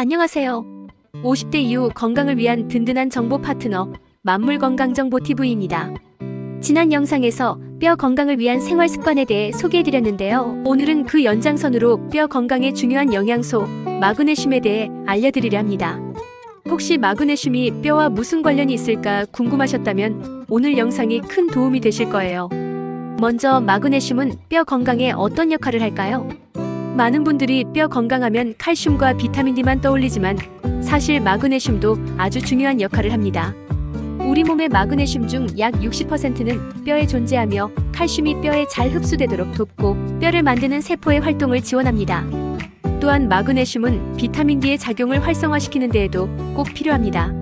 안녕하세요. 50대 이후 건강을 위한 든든한 정보 파트너 만물건강정보TV입니다. 지난 영상에서 뼈 건강을 위한 생활 습관에 대해 소개해드렸는데요. 오늘은 그 연장선으로 뼈 건강에 중요한 영양소 마그네슘에 대해 알려드리려 합니다. 혹시 마그네슘이 뼈와 무슨 관련이 있을까 궁금하셨다면 오늘 영상이 큰 도움이 되실 거예요. 먼저 마그네슘은 뼈 건강에 어떤 역할을 할까요? 많은 분들이 뼈 건강하면 칼슘과 비타민 D만 떠올리지만 사실 마그네슘도 아주 중요한 역할을 합니다. 우리 몸의 마그네슘 중 약 60%는 뼈에 존재하며 칼슘이 뼈에 잘 흡수되도록 돕고 뼈를 만드는 세포의 활동을 지원합니다. 또한 마그네슘은 비타민 D의 작용을 활성화시키는 데에도 꼭 필요합니다.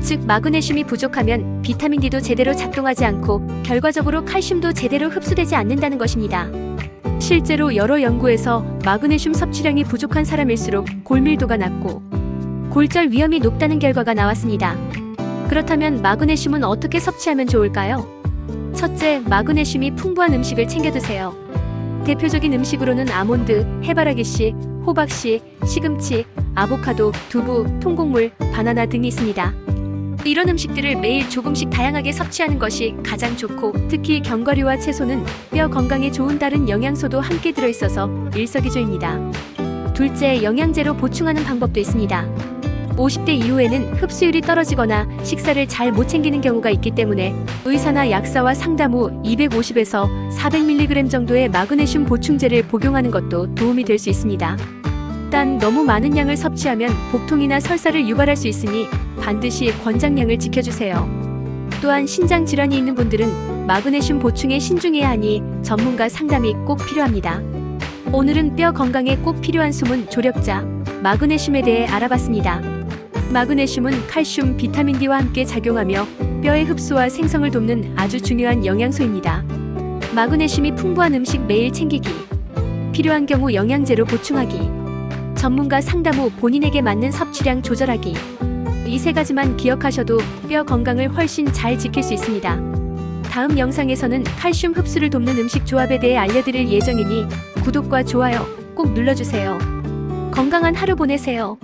즉 마그네슘이 부족하면 비타민 D도 제대로 작동하지 않고 결과적으로 칼슘도 제대로 흡수되지 않는다는 것입니다. 실제로 여러 연구에서 마그네슘 섭취량이 부족한 사람일수록 골밀도가 낮고 골절 위험이 높다는 결과가 나왔습니다. 그렇다면 마그네슘은 어떻게 섭취하면 좋을까요? 첫째, 마그네슘이 풍부한 음식을 챙겨 드세요. 대표적인 음식으로는 아몬드, 해바라기씨, 호박씨, 시금치, 아보카도, 두부, 통곡물, 바나나 등이 있습니다. 이런 음식들을 매일 조금씩 다양하게 섭취하는 것이 가장 좋고 특히 견과류와 채소는 뼈 건강에 좋은 다른 영양소도 함께 들어있어서 일석이조입니다. 둘째, 영양제로 보충하는 방법도 있습니다. 50대 이후에는 흡수율이 떨어지거나 식사를 잘 못 챙기는 경우가 있기 때문에 의사나 약사와 상담 후 250에서 400mg 정도의 마그네슘 보충제를 복용하는 것도 도움이 될 수 있습니다. 단 너무 많은 양을 섭취하면 복통이나 설사를 유발할 수 있으니 반드시 권장량을 지켜주세요. 또한 신장 질환이 있는 분들은 마그네슘 보충에 신중해야 하니 전문가 상담이 꼭 필요합니다. 오늘은 뼈 건강에 꼭 필요한 숨은 조력자 마그네슘에 대해 알아봤습니다. 마그네슘은 칼슘, 비타민 D와 함께 작용하며 뼈의 흡수와 생성을 돕는 아주 중요한 영양소입니다. 마그네슘이 풍부한 음식 매일 챙기기, 필요한 경우 영양제로 보충하기, 전문가 상담 후 본인에게 맞는 섭취량 조절하기. 이 세 가지만 기억하셔도 뼈 건강을 훨씬 잘 지킬 수 있습니다. 다음 영상에서는 칼슘 흡수를 돕는 음식 조합에 대해 알려드릴 예정이니 구독과 좋아요 꼭 눌러주세요. 건강한 하루 보내세요.